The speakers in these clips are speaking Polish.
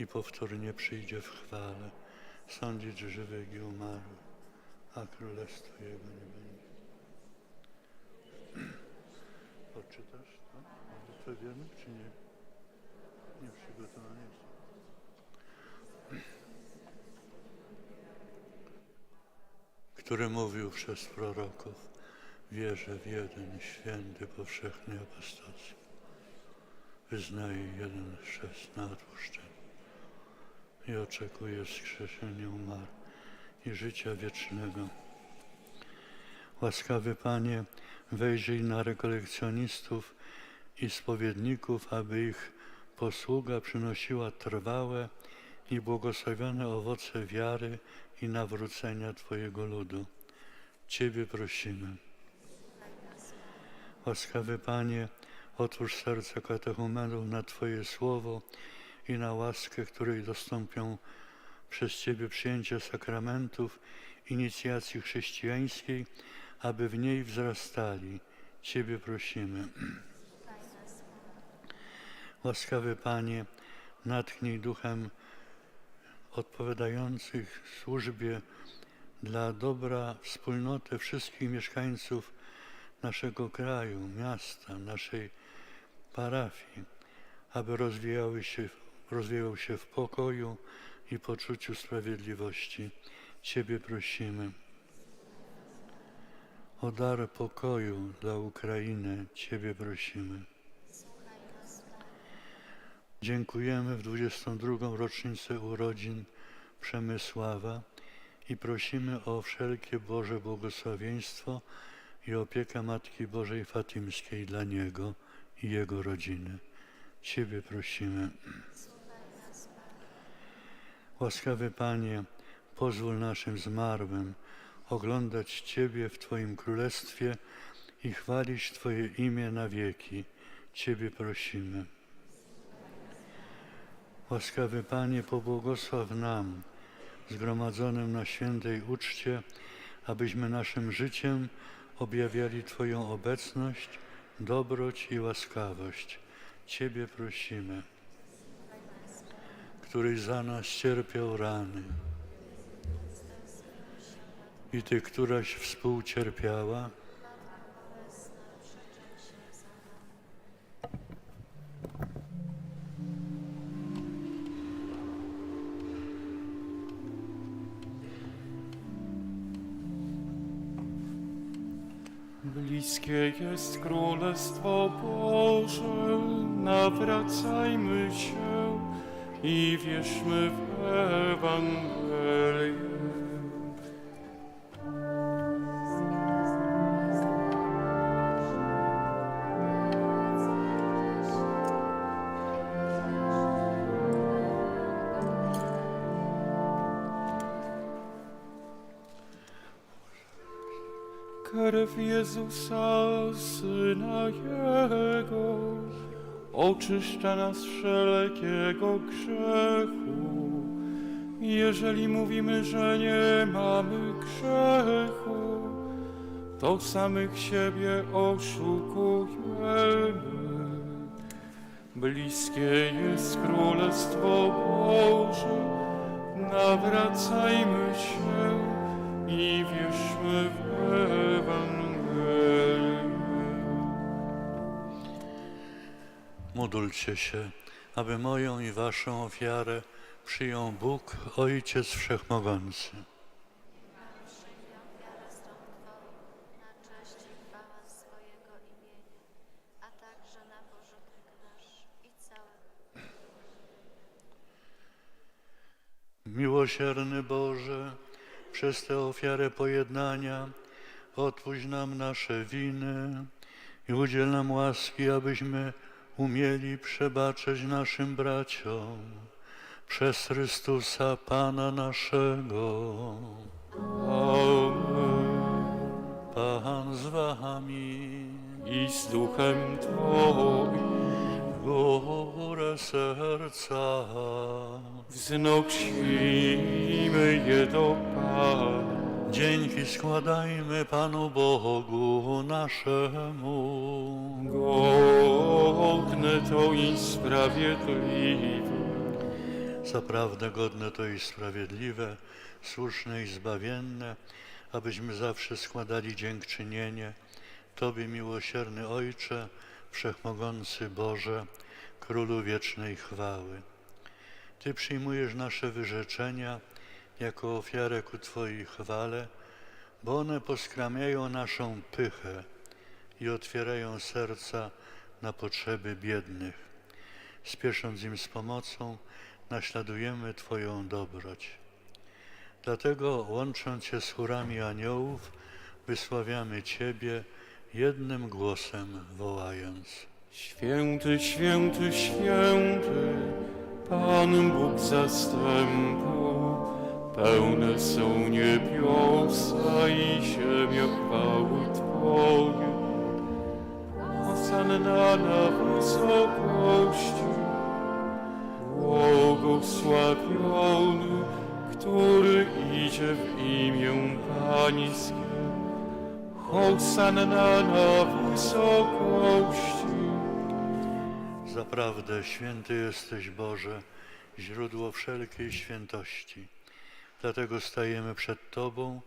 i powtórnie przyjdzie w chwale sądzić żywych i umarłych, a królestwo Jego nie będzie. Odczytasz to? Modlitwę wiernych, czy nie? Nie przygotowany jest. Który mówił przez proroków, wierzę w jeden święty, powszechny apostolski. Wyznaję jeden chrzest na odpuszczenie i oczekuję wskrzeszenia umarłych i życia wiecznego. Łaskawy Panie, wejrzyj na rekolekcjonistów i spowiedników, aby ich posługa przynosiła trwałe i błogosławione owoce wiary i nawrócenia Twojego ludu. Ciebie prosimy. Łaskawy Panie, otwórz serce katechumenów na Twoje słowo i na łaskę, której dostąpią przez Ciebie przyjęcie sakramentów, inicjacji chrześcijańskiej, aby w niej wzrastali. Ciebie prosimy. Łaskawy Panie, natchnij duchem odpowiadających służbie dla dobra wspólnoty wszystkich mieszkańców naszego kraju, miasta, naszej parafii, aby rozwijały się, rozwijał się w pokoju i poczuciu sprawiedliwości. Ciebie prosimy. O dar pokoju dla Ukrainy Ciebie prosimy. Dziękujemy w 22. rocznicę urodzin Przemysława i prosimy o wszelkie Boże błogosławieństwo i opiekę Matki Bożej Fatimskiej dla niego i jego rodziny. Ciebie prosimy. Łaskawy Panie, pozwól naszym zmarłym oglądać Ciebie w Twoim Królestwie i chwalić Twoje imię na wieki. Ciebie prosimy. Łaskawy Panie, pobłogosław nam, zgromadzonym na świętej uczcie, abyśmy naszym życiem objawiali Twoją obecność, dobroć i łaskawość. Ciebie prosimy, któryś za nas cierpiał rany. I Ty, któraś współcierpiała, Bliskie jest Królestwo Boże, nawracajmy się i wierzmy w Ewangelię. Krew Jezusa, Syna Jego, oczyszcza nas wszelkiego grzechu. Jeżeli mówimy, że nie mamy grzechu, to samych siebie oszukujemy. Bliskie jest Królestwo Boże, nawracajmy się i wierzmy w Ewangelię. Módlcie się, aby moją i waszą ofiarę przyjął Bóg, Ojciec Wszechmogący. Miłosierny Boże, przez tę ofiarę pojednania odpuść nam nasze winy i udziel nam łaski, abyśmy umieli przebaczać naszym braciom przez Chrystusa Pana naszego. Amen. Pan z wami, I z duchem Twoim w górę serca. wznosimy je do Pana. Dzięki składajmy Panu Bogu naszemu. Godne to i sprawiedliwe. Zaprawdę godne to i sprawiedliwe, słuszne i zbawienne, abyśmy zawsze składali dziękczynienie Tobie, miłosierny Ojcze, Wszechmogący Boże, Królu wiecznej chwały. Ty przyjmujesz nasze wyrzeczenia jako ofiarę ku Twojej chwale, bo one poskramiają naszą pychę i otwierają serca na potrzeby biednych. Spiesząc im z pomocą, naśladujemy Twoją dobroć. Dlatego, łącząc się z chórami aniołów, wysławiamy Ciebie jednym głosem wołając. Święty, święty, święty, Pan Bóg zastępu, pełne są niebiosa i ziemia chwały Twojej. Hosanna na wysokości, błogosławiony, który idzie w imię Pańskie. Hosanna na wysokości. Zaprawdę święty jesteś Boże, źródło wszelkiej świętości. Dlatego stajemy przed Tobą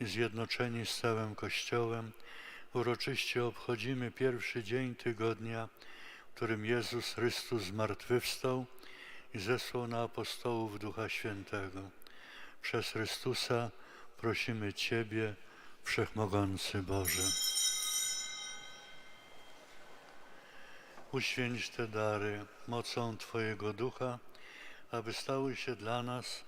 i zjednoczeni z całym Kościołem uroczyście obchodzimy pierwszy dzień tygodnia, w którym Jezus Chrystus zmartwychwstał i zesłał na apostołów Ducha Świętego. Przez Chrystusa prosimy Ciebie, Wszechmogący Boże. Uświęć te dary mocą Twojego Ducha, aby stały się dla nas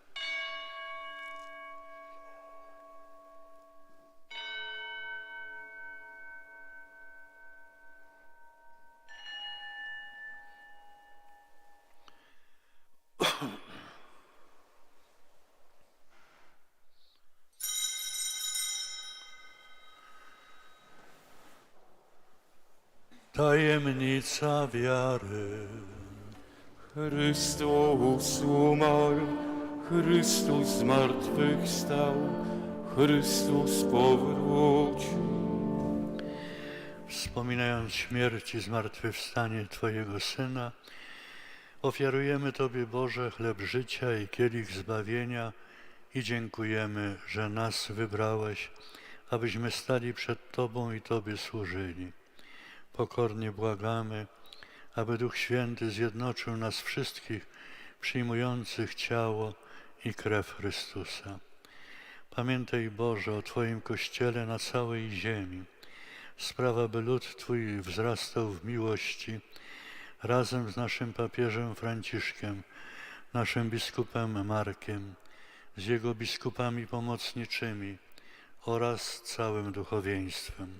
Tajemnica wiary. Chrystus umarł, Chrystus zmartwychwstał, Chrystus powrócił. Wspominając śmierć i zmartwychwstanie Twojego Syna, ofiarujemy Tobie, Boże, chleb życia i kielich zbawienia i dziękujemy, że nas wybrałeś, abyśmy stali przed Tobą i Tobie służyli. Pokornie błagamy, aby Duch Święty zjednoczył nas wszystkich przyjmujących ciało i krew Chrystusa. Pamiętaj, Boże, o Twoim Kościele na całej ziemi. Sprawa, by lud Twój wzrastał w miłości razem z naszym papieżem Franciszkiem, naszym biskupem Markiem, z jego biskupami pomocniczymi oraz całym duchowieństwem.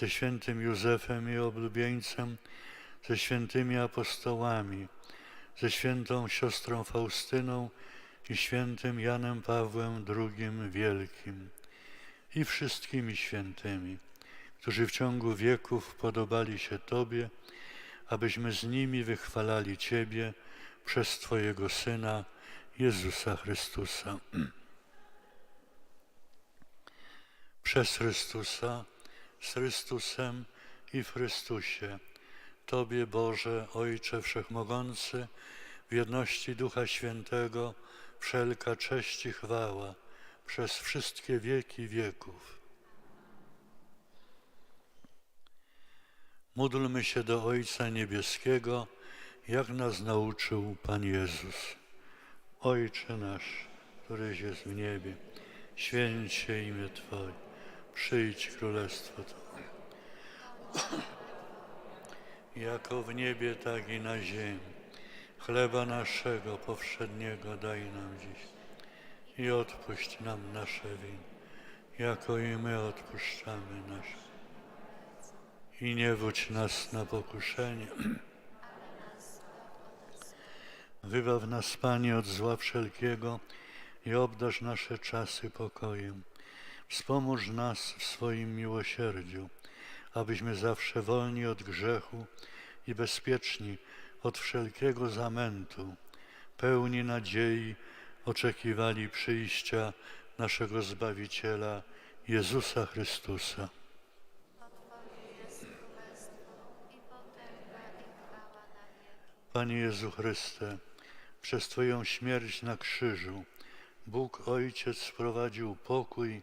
ze świętym Józefem i oblubieńcem, ze świętymi apostołami, ze świętą siostrą Faustyną i świętym Janem Pawłem II Wielkim i wszystkimi świętymi, którzy w ciągu wieków podobali się Tobie, abyśmy z nimi wychwalali Ciebie przez Twojego Syna, Jezusa Chrystusa. Przez Chrystusa, z Chrystusem i w Chrystusie, Tobie Boże, Ojcze Wszechmogący, w jedności Ducha Świętego, wszelka cześć i chwała przez wszystkie wieki wieków. Módlmy się do Ojca Niebieskiego, jak nas nauczył Pan Jezus. Ojcze nasz, któryś jest w niebie, święć się imię Twoje, przyjdź królestwo Twoje. Jako w niebie, tak i na ziemi. Chleba naszego powszedniego daj nam dziś i odpuść nam nasze winy, jako i my odpuszczamy nasze. I nie wódź nas na pokuszenie, Wybaw nas, Panie, od zła wszelkiego i obdarz nasze czasy pokojem. Wspomóż nas w swoim miłosierdziu, abyśmy zawsze wolni od grzechu i bezpieczni od wszelkiego zamętu, pełni nadziei oczekiwali przyjścia naszego Zbawiciela Jezusa Chrystusa. Panie Jezu Chryste, przez Twoją śmierć na krzyżu Bóg Ojciec wprowadził pokój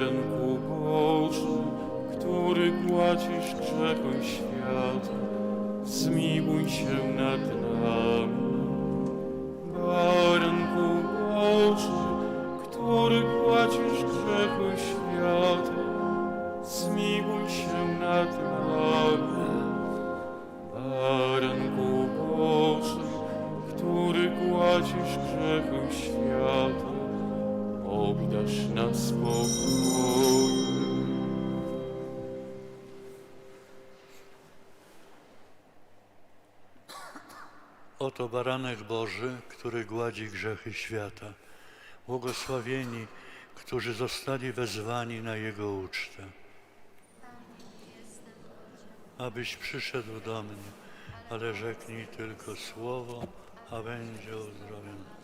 Baranku Boży, który gładzisz grzechem świata, zmiłuj się nad nami. Baranku Boży, który gładzisz grzechem świata, zmiłuj się nad nami. Baranku Boży, który gładzisz grzechem świata, obdasz nas spokojem. Oto baranek Boży, który gładzi grzechy świata. Błogosławieni, którzy zostali wezwani na Jego ucztę. Abyś przyszedł do mnie, ale rzeknij tylko słowo, a będzie uzdrowiony.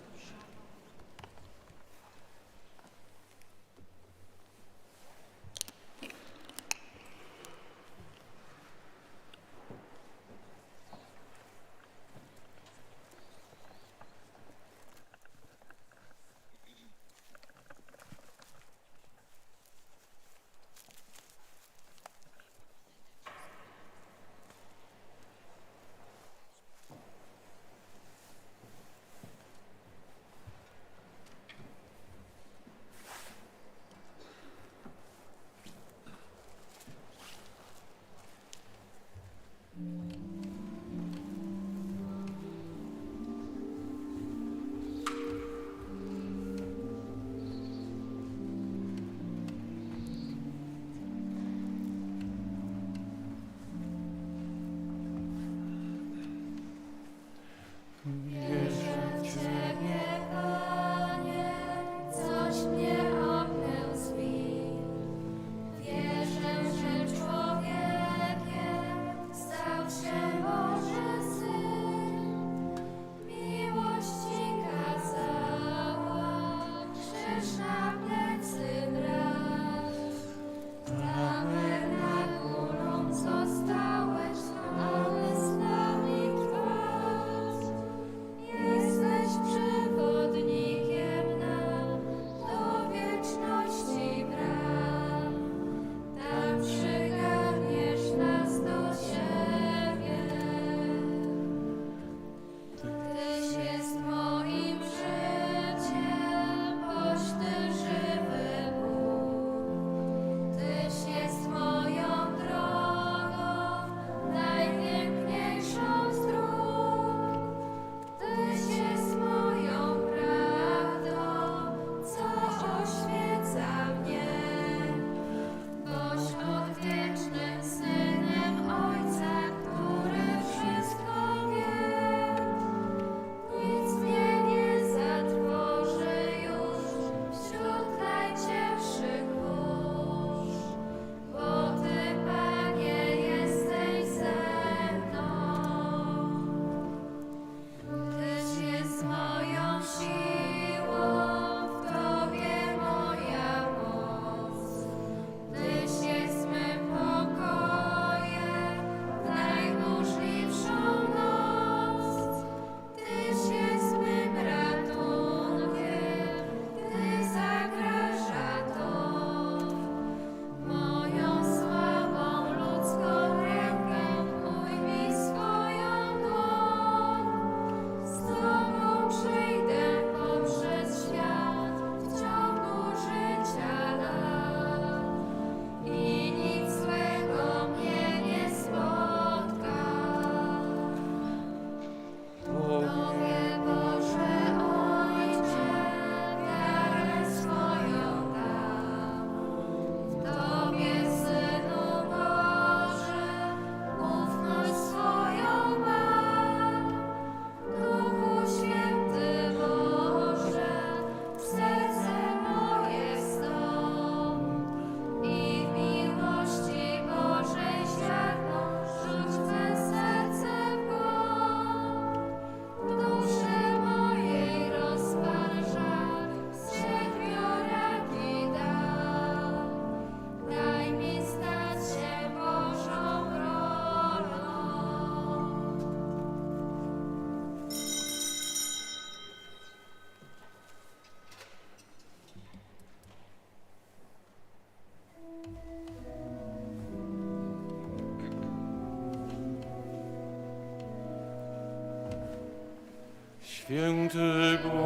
Święty Boże,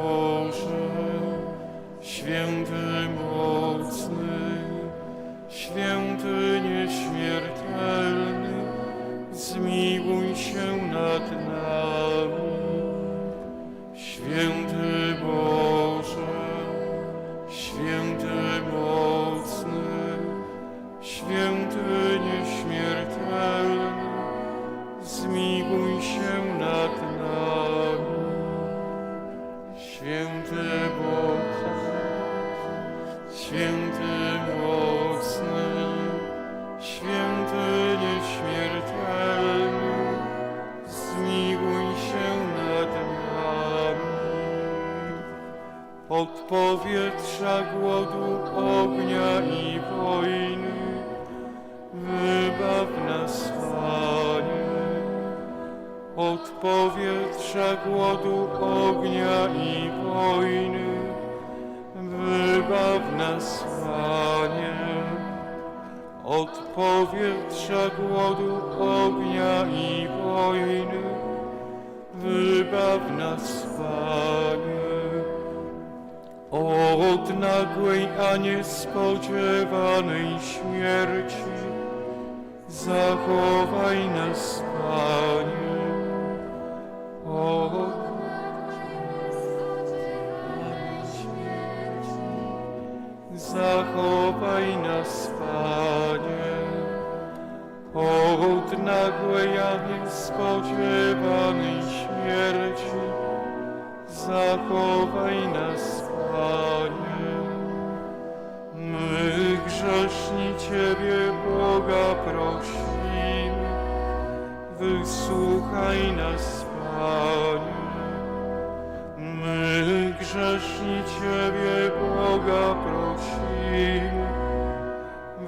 Panie. Od powietrza głodu, ognia i wojny, wybaw nas, Panie. Od nagłej, a niespodziewanej śmierci, zachowaj nas, Panie. Od Zachowaj nas, Panie, od nagłej, a niespodziewanej śmierci. Zachowaj nas, Panie. My grzeszni Ciebie, Boga, prosimy, wysłuchaj nas, Panie. My grzeszni Ciebie, Boga, prosimy,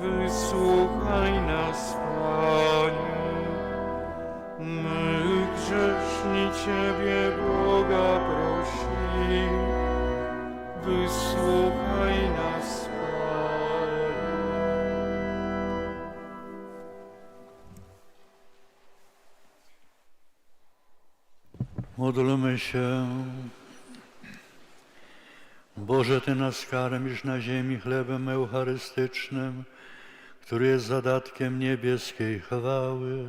wysłuchaj nas, Panie. My grzeszni Ciebie, Boga, prosimy, wysłuchaj nas, Panie. Módlmy się. Boże, Ty nas karmisz na ziemi chlebem eucharystycznym, który jest zadatkiem niebieskiej chwały.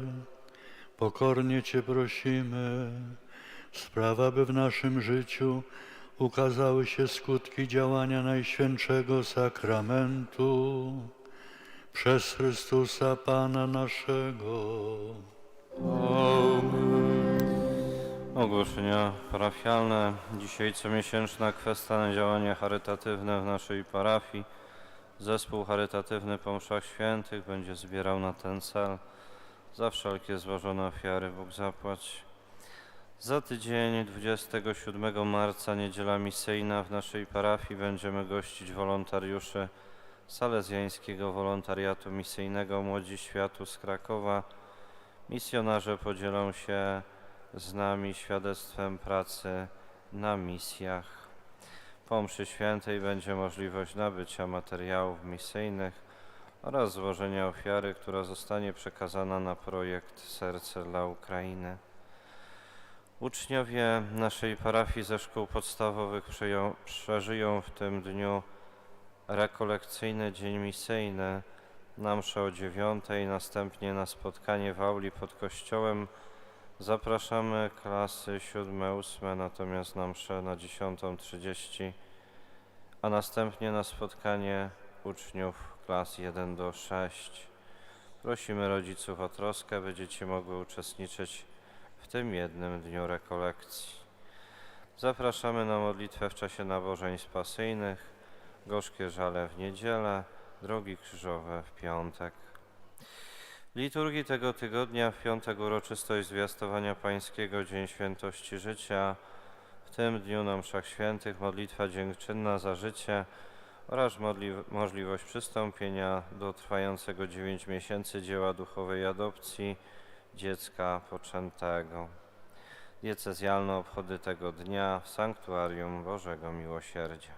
Pokornie Cię prosimy, sprawa, by w naszym życiu ukazały się skutki działania Najświętszego Sakramentu przez Chrystusa Pana naszego. Ogłoszenia parafialne. Dzisiaj comiesięczna kwestia na działania charytatywne w naszej parafii. Zespół charytatywny po mszach świętych będzie zbierał na ten cel. Za wszelkie złożone ofiary Bóg zapłać. Za tydzień, 27 marca, niedziela misyjna w naszej parafii będziemy gościć wolontariuszy Salezjańskiego Wolontariatu Misyjnego Młodzi Światu z Krakowa. Misjonarze podzielą się z nami świadectwem pracy na misjach. Po mszy świętej będzie możliwość nabycia materiałów misyjnych oraz złożenia ofiary, która zostanie przekazana na projekt Serce dla Ukrainy. Uczniowie naszej parafii ze szkół podstawowych przyją, przeżyją w tym dniu rekolekcyjny dzień misyjny na mszę o dziewiątej, następnie na spotkanie w auli pod kościołem Zapraszamy klasy siódme, ósme, natomiast na mszę na 10.30, a następnie na spotkanie uczniów klas 1 do 6. Prosimy rodziców o troskę, by dzieci mogły uczestniczyć w tym jednym dniu rekolekcji. Zapraszamy na modlitwę w czasie nabożeństw pasyjnych, gorzkie żale w niedzielę, drogi krzyżowe w piątek. Liturgii tego tygodnia w piątek uroczystość zwiastowania Pańskiego Dzień Świętości Życia. W tym dniu na mszach świętych modlitwa dziękczynna za życie oraz możliwość przystąpienia do trwającego 9 miesięcy dzieła duchowej adopcji dziecka poczętego. Diecezjalne obchody tego dnia w Sanktuarium Bożego Miłosierdzia.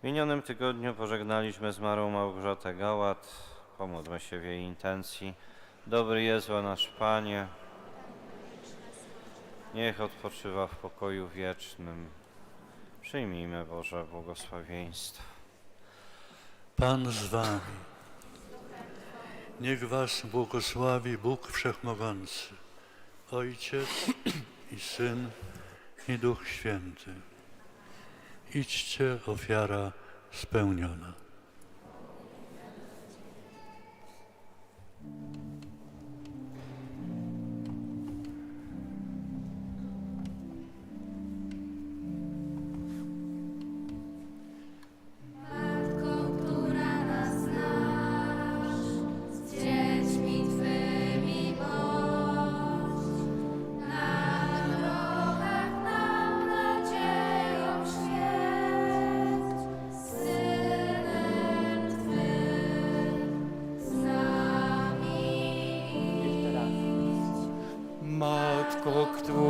W minionym tygodniu pożegnaliśmy zmarłą Małgorzatę Gałat. Pomódlmy się w jej intencji. Dobry Jezu, nasz Panie, niech odpoczywa w pokoju wiecznym. Przyjmijmy Boże błogosławieństwo. Pan z Wami. Niech Was błogosławi Bóg Wszechmogący, Ojciec i Syn i Duch Święty. Idźcie, ofiara spełniona. Thank you.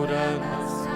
por.